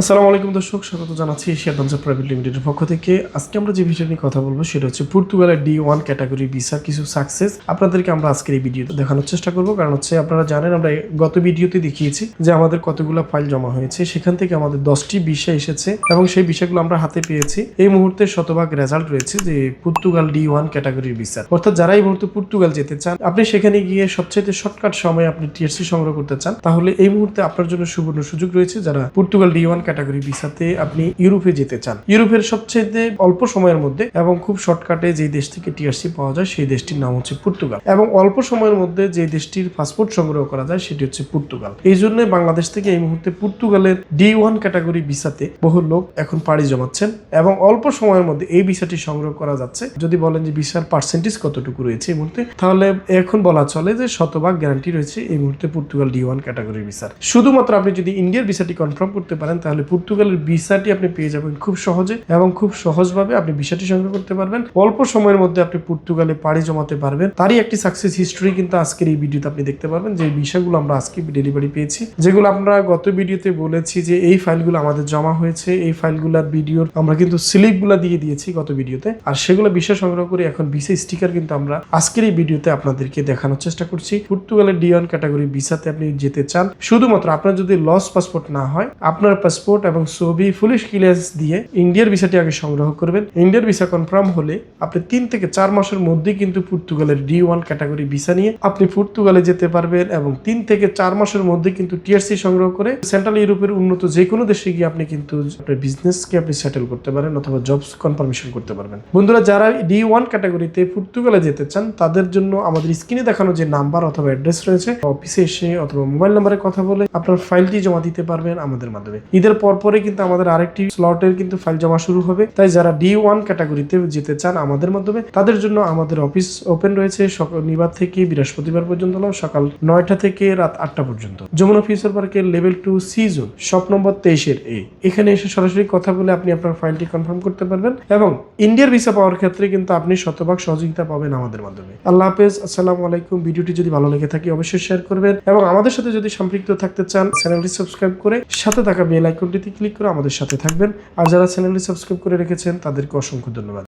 আসসালামু আলাইকুম দর্শক, স্বাগত জানাচ্ছি এশিয়া দঞ্জা প্রাইভেট লিমিটেডের পক্ষ থেকে। আজকে আমরা যে বিষয় নিয়ে কথা বলব সেটা হচ্ছে পর্তুগালের ডি ওয়ান ক্যাটাগরি ভিসার কিছু সাকসেস আপনাদেরকে আমরা আজকের এই ভিডিওতে দেখানোর চেষ্টা করব। কারণ হচ্ছে আপনারা জানেন, আমরা গত ভিডিওতে দেখিয়েছি যে আমাদের কতগুলো ফাইল জমা হয়েছে। সেখান থেকে আমাদের দশটি বিষয় এসেছে এবং সেই বিষয়গুলো আমরা হাতে পেয়েছি। এই মুহূর্তে শতভাগ রেজাল্ট রয়েছে যে পর্তুগাল ডি ওয়ান ক্যাটাগরির ভিসার অর্থাৎ যারা এই মুহূর্তে পর্তুগাল যেতে চান, আপনি সেখানে গিয়ে সবচেয়ে শর্টকাট সময়ে আপনি টিএসসি সংগ্রহ করতে চান। তাহলে এই মুহূর্তে আপনার জন্য সুবর্ণ সুযোগ রয়েছে যারা পর্তুগাল ডি ওয়ান ক্যাটাগরি ভিসাতে আপনি ইউরোপে যেতে চান। ইউরোপের সবচেয়ে অল্প সময়ের মধ্যে এবং খুব শর্টকাটে যে দেশ থেকে টিআরসি পাওয়া যায়, সেই দেশটির নাম হচ্ছে পর্তুগাল এবং অল্প সময়ের মধ্যে যে দেশটির পাসপোর্ট সংগ্রহ করা যায়, সেটি হচ্ছে পর্তুগাল এই জন্য বাংলাদেশ থেকে এই মুহূর্তে পর্তুগালের ডি ওয়ান ক্যাটাগরি ভিসাতে বহু লোক এখন পাড়ি জমাচ্ছেন এবং অল্প সময়ের মধ্যে এই ভিসাটি সংগ্রহ করা যাচ্ছে। যদি বলেন যে ভিসার পার্সেন্টেজ কতটুকু রয়েছে এই মুহূর্তে, তাহলে এখন বলা চলে যে শতভাগ গ্যারান্টি রয়েছে এই মুহূর্তে পর্তুগাল ডি ওয়ান ক্যাটাগরি ভিসার। শুধুমাত্র আপনি যদি ইন্ডিয়ার ভিসাটি কনফার্ম করতে পারেন, তাহলে পর্তুগালের ভিসাটি আপনি পেয়ে যাবেন খুব সহজে এবং খুব সহজভাবে আপনি ভিসাটি সংগ্রহ করতে পারবেন। অল্প সময়ের মধ্যে আপনি পর্তুগালে পাড়ি জমাতে পারবেন। তারই একটি সাকসেস হিস্টোরি কিন্তু আজকের এই ভিডিওতে আপনি দেখতে পারবেন যে ভিসাগুলো আমরা আজকে ডেলিভারি পেয়েছি। যেগুলো আমরা গত ভিডিওতে বলেছি যে এই ফাইলগুলো আমাদের জমা হয়েছে, এই ফাইলগুলোর ভিডিওর আমরা কিন্তু স্লিপগুলো দিয়ে দিয়েছি গত ভিডিওতে। আর সেগুলো ভিসা সংগ্রহ করে এখন ভিসা স্টিকার কিন্তু আমরা আজকের এই ভিডিওতে আপনাদেরকে দেখানোর চেষ্টা করছি। পর্তুগালের ডিওয়ান ক্যাটাগরি ভিসাতে আপনি যেতে চান। শুধুমাত্র আপনার যদি লস পাসপোর্ট না হয়, আপনার পাসপোর্ট এবং ছবি পুলিশ ক্লিয়ারেন্স দিয়ে ইন্ডিয়ার ভিসাটি আগে সংগ্রহ করবেন। ইন্ডিয়ার ভিসা কনফার্ম হলে আপনি তিন থেকে চার মাসের মধ্যে কিন্তু পর্তুগালের ডি ওয়ান ক্যাটাগরি ভিসা নিয়ে আপনি পর্তুগালে যেতে পারবেন এবং তিন থেকে চার মাসের মধ্যে কিন্তু টিআরসি সংগ্রহ করে সেন্ট্রাল ইউরোপের উন্নত যে কোনো দেশে গিয়ে আপনি কিন্তু আপনার বিজনেসকে আপনি সেটেল করতে পারেন অথবা জবস কনফার্মেশন করতে পারবেন। বন্ধুরা, যারা ডি ওয়ান ক্যাটাগরিতে পর্তুগালে যেতে চান, তাদের জন্য আমাদের স্ক্রিনে দেখানো যে নাম্বার অথবা অ্যাড্রেস রয়েছে অফিসে এসে অথবা মোবাইল নাম্বারে কথা বলে আপনার ফাইলটি জমা দিতে পারবেন আমাদের মাধ্যমে। ঈদের পর পরে কিন্তু আমাদের আরেকটি স্লটের কিন্তু ফাইল জমা শুরু হবে। তাই যারা ডি ওয়ান ক্যাটাগরিতে যেতে চান আমাদের মাধ্যমে, তাদের জন্য আমাদের অফিস ওপেন রয়েছে শনিবার থেকে বৃহস্পতিবার পর্যন্ত সকাল নয়টা থেকে রাত আটটা পর্যন্ত। যমুনা ফিউচার পার্কের level two C zone shop number তেইশের এ এখানে এসে সরাসরি কথা বলে আপনি আপনার ফাইলটি কনফার্ম করতে পারবেন এবং ইন্ডিয়ার ভিসা পাওয়ার ক্ষেত্রে কিন্তু আপনি শতভাগ সহযোগিতা পাবেন আমাদের মাধ্যমে। আল্লাহ হাফেজ, আসসালামু আলাইকুম। ভিডিওটি যদি ভালো লেগে থাকে অবশ্যই শেয়ার করবেন এবং আমাদের সাথে যদি সম্পৃক্ত থাকতে চান চ্যানেলটি সাবস্ক্রাইব করে সাথে থাকা বেল আইকনটিতে ক্লিক করে আমাদের সাথে থাকবেন। আর যারা চ্যানেলটি সাবস্ক্রাইব করে রেখেছেন, তাদেরকে অসংখ্য ধন্যবাদ।